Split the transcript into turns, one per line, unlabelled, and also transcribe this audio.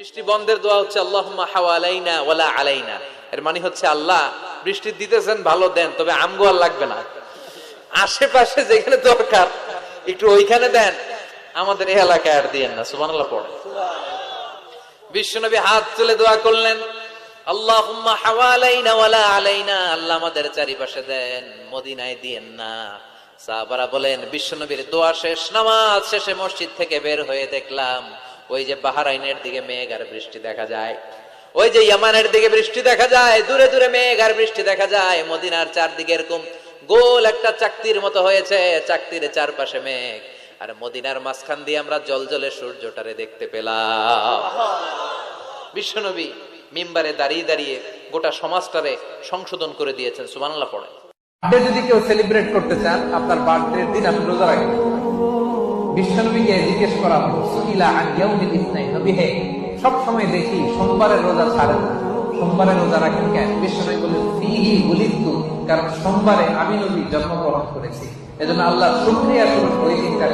বৃষ্টি বন্ধের দোয়া হচ্ছে আল্লাহ হাওয়ালাইনা ওয়ালা আলাইনা। এর মানে হচ্ছে, আল্লাহ বৃষ্টি দিতেছেন, ভালো দেন, তবে আমগো আর লাগবে না। আশেপাশে যেখানে দরকার, একটু ওইখানে দেন, আমাদের এই এলাকায় আর দিয়েন না, সুবহানাল্লাহ পড়ে বিশ্বনবী হাত তুলে দোয়া করলেন, আল্লাহুম্মা হাওয়ালাইনা ওয়ালা আলাইনা। আল্লাহ আমাদের চারিপাশে দেন, মদিনায় দিয়েন না। সাহাবারা বলেন বিশ্বনবীর দোয়া শেষ, নামাজ শেষে মসজিদ থেকে বের হয়ে দেখলাম ওই যে বাহারাইনের দিকে মেঘ আর বৃষ্টি দেখা যায়। ওই যে ইয়ামানের দিকে বৃষ্টি দেখা যায়, দূরে দূরে মেঘ আর বৃষ্টি দেখা যায়, মদিনার চারদিকে এরকম গোল একটা চাকতির মতো হয়েছে, চাকতির চারপাশে মেঘ। আর মদিনার মাঝখান দিয়ে আমরা জল জলে সূর্যটারে দেখতে পেলাম। বিশ্বনবী মিম্বারে দাঁড়িয়ে দাঁড়িয়ে গোটা সমাজটারে সংশোধন করে দিয়েছেন, সুবহানাল্লাহ পড়ে
বার্থডে যদি কেউ সেলিব্রেট করতে চান, আপনার বার্থডে দিন আপনি রোজা রাখবেন বিশ্বনবীকে জিজ্ঞেস করা হলো, সুইলা আন ইয়াউমিল ইসনাইন? নবী, হে, সব সময় দেখি সোমবারের রোজা ছাড়েন না। সোমবারের রোজা রাখেন কেন? বিশ্বনবী বললেন, ফিহি উলিদতু, কারণ সোমবারে আমি নবী জন্মগ্রহণ করেছি। এজন্য আল্লাহ শুক্রিয়া স্বরূপ ওই দিনটা